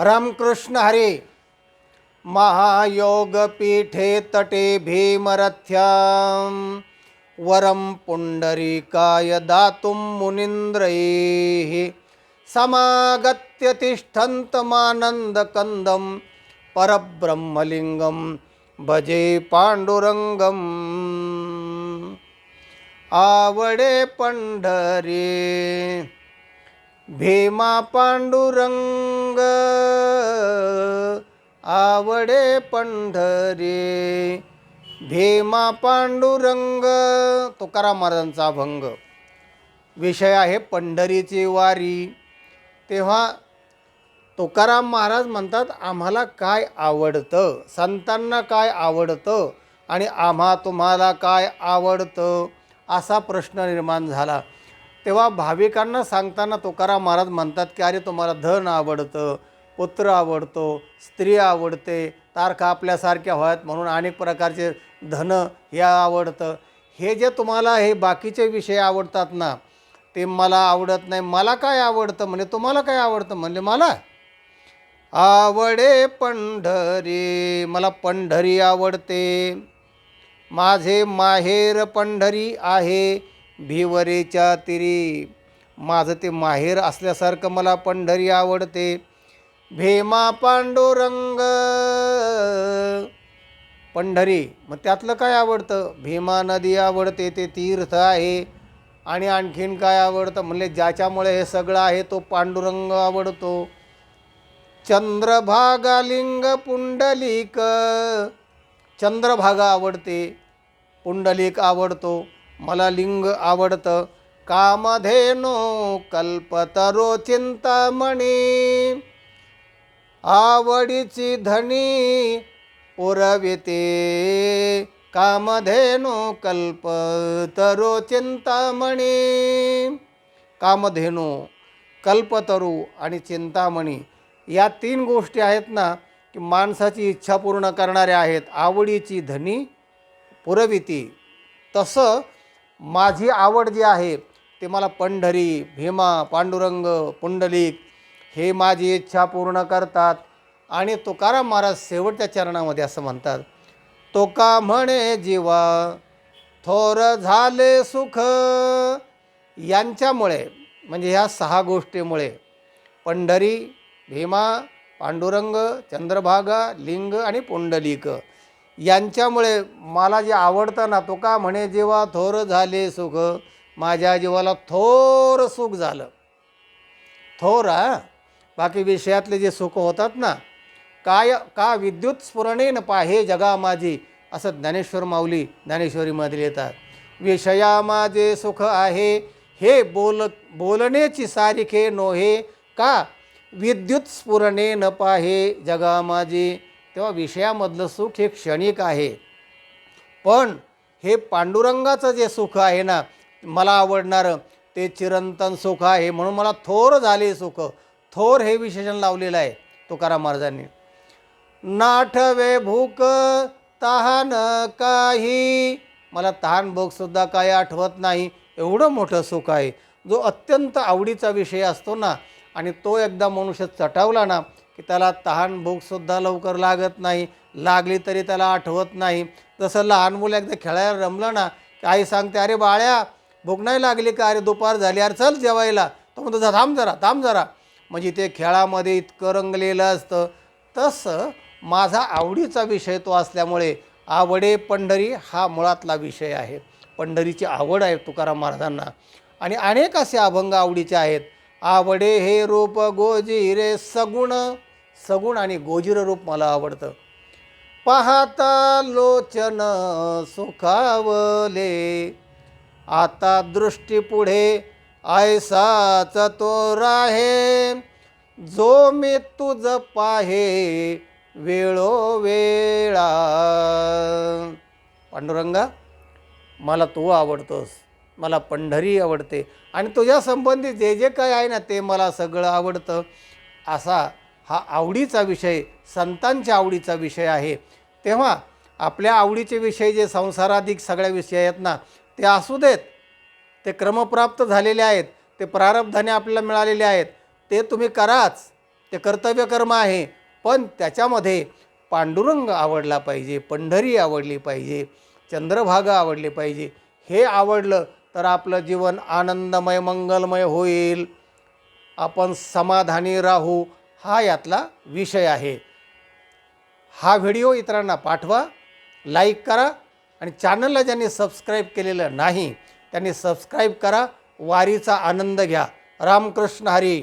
रामकृष्ण हरे। महायोगपीठे तटे भीमरथ्यां वरं पुण्डरीकाय दातुं मुनीन्द्रैः। समागत्य तिष्ठन्तमानन्दकन्दं परब्रह्मलिङ्गं भजे पाण्डुरङ्गम्। आवडे पंढरी। भीमा पांडुरंग आवडे पंढरी. भीमा पांडुरंग तुकाराम महाराजांचा अभंग. विषय आहे पंढरीची वारी. तेव्हा तुकाराम महाराज म्हणतात आम्हाला काय आवडतं? संतांना काय आवडतं? आणि आम्हा तुम्हाला काय आवडतं? असा प्रश्न निर्माण झाला. तेव्हा भाविकांना सांगताना तुकाराम महाराज म्हणतात की अरे तुम्हाला धन आवडतं पुत्र आवडतो स्त्री आवडते तारखा आपल्यासारख्या व्हायत म्हणून अनेक प्रकारचे धन हे आवडतं. हे जे तुम्हाला हे बाकीचे विषय आवडतात ना ते मला आवडत नाही. मला काय आवडतं म्हणजे तुम्हाला काय आवडतं म्हणजे मला? आवडे पंढरी मला पंढरी आवडते. माझे माहेर पंढरी आहे. भिवरेच्या तिरी. माझं ते माहेर असल्यासारखं मला पंढरी आवडते. भीमा पांडुरंग. पंढरी मग त्यातलं काय आवडतं? भीमा नदी आवडते ते तीर्थ आहे. आणि आणखीन काय आवडतं? म्हणजे ज्याच्यामुळे हे सगळं आहे तो पांडुरंग आवडतो. चंद्रभागालिंग पुंडलिक. चंद्रभागा आवडते पुंडलिक आवडतो. मला लिंग आवडतं. कामधेनो कल्पतरो चिंतामणी. आवडीची धनी पुरविते. कामधेनो कल्पतरो चिंतामणी. कामधेनो कल्पतरू आणि चिंतामणी या तीन गोष्टी आहेत ना की माणसाची इच्छा पूर्ण करणाऱ्या आहेत. आवडीची धनी पुरविती. तसं माझी आवड जी आहे ते मला पंढरी भीमा पांडुरंग पुंडलिक हे माझी इच्छा पूर्ण करतात. आणि तुकाराम महाराज शेवटच्या चरणामध्ये असं म्हणतात तुका म्हणे जीवा थोर झाले सुख. यांच्यामुळे म्हणजे ह्या सहा गोष्टीमुळे पंढरी भीमा पांडुरंग चंद्रभागा लिंग आणि पुंडलिक यांच्यामुळे मला जे आवडतं ना तो का म्हणे जेव्हा थोर झाले सुख माझ्या जीवाला थोर सुख झालं. थोर हा? बाकी विषयातले जे सुख होतात ना काय का विद्युत स्फुरणेन पाहे जगा माझी असं ज्ञानेश्वर माऊली ज्ञानेश्वरीमध्ये येतात विषया माझे सुख आहे हे बोल बोलण्याची सारिखे नोहे का विद्युत स्फुरणे न पाहे जगा माझी तेव्हा विषयामधलं सुख हे क्षणिक आहे. पण हे पांडुरंगाचं जे सुख आहे ना मला आवडणारं ते चिरंतन सुख आहे म्हणून मला थोर झाले सुख. थोर हे विशेषण लावलेलं आहे तुकाराम महाराजांनी. नाठवे भूक तहान काही. मला तहान भूकसुद्धा काही आठवत नाही. एवढं मोठं सुख आहे. जो अत्यंत आवडीचा विषय असतो ना आणि तो एकदा मनुष्य चटावला ना की त्याला तहान भूकसुद्धा लवकर लागत नाही लागली तरी त्याला आठवत नाही. जसं लहान मुलं एकदा खेळायला रमलं ना की आई सांगते अरे बाळ्या भूक नाही लागली का? अरे दुपार झाली अरे चल जेवायला. तो म्हणतो जा थांब जरा थांब जरा. म्हणजे ते खेळामध्ये इतकं रंगलेलं असतं. तसं माझा आवडीचा विषय तो असल्यामुळे आवडे पंढरी हा मुळातला विषय आहे. पंढरीची आवड आहे तुकाराम महाराजांना. आणि अनेक असे अभंग आवडीचे आहेत. आवडे हे रूप गोजिरे सगुण सगुण आणि गोजिर रूप मला आवडतं. पाहता लोचन सुखावले. आता दृष्टी पुढे ऐसाच तो राहे जो मी तुझ पाहे वेळोवेळा पांडुरंगा मला तू आवडतोस. मला पंढरी आवडते. आणि तुझ्या संबंधित जे जे काय आहे ना ते मला सगळं आवडतं. असा हा आवडीचा विषय संतांच्या आवडीचा विषय आहे. तेव्हा आपल्या आवडीचे विषय जे संसाराधिक सगळ्या विषय आहेत ना ते असू देत. ते क्रमप्राप्त झालेले आहेत. ते प्रारब्धाने आपल्याला मिळालेले आहेत. ते तुम्ही कराच. ते कर्तव्यकर्म आहे. पण त्याच्यामध्ये पांडुरंग आवडला पाहिजे पंढरी आवडली पाहिजे चंद्रभागा आवडली पाहिजे. हे आवडलं तर आपलं जीवन आनंदमय मंगलमय होईल. आपण समाधानी राहू. हा यातला विषय आहे. हा व्हिडिओ इतरांना पाठवा लाईक करा आणि चॅनलला ज्यांनी सबस्क्राईब केलेलं नाही त्यांनी सबस्क्राईब करा वारीचा आनंद घ्या. रामकृष्ण हरी.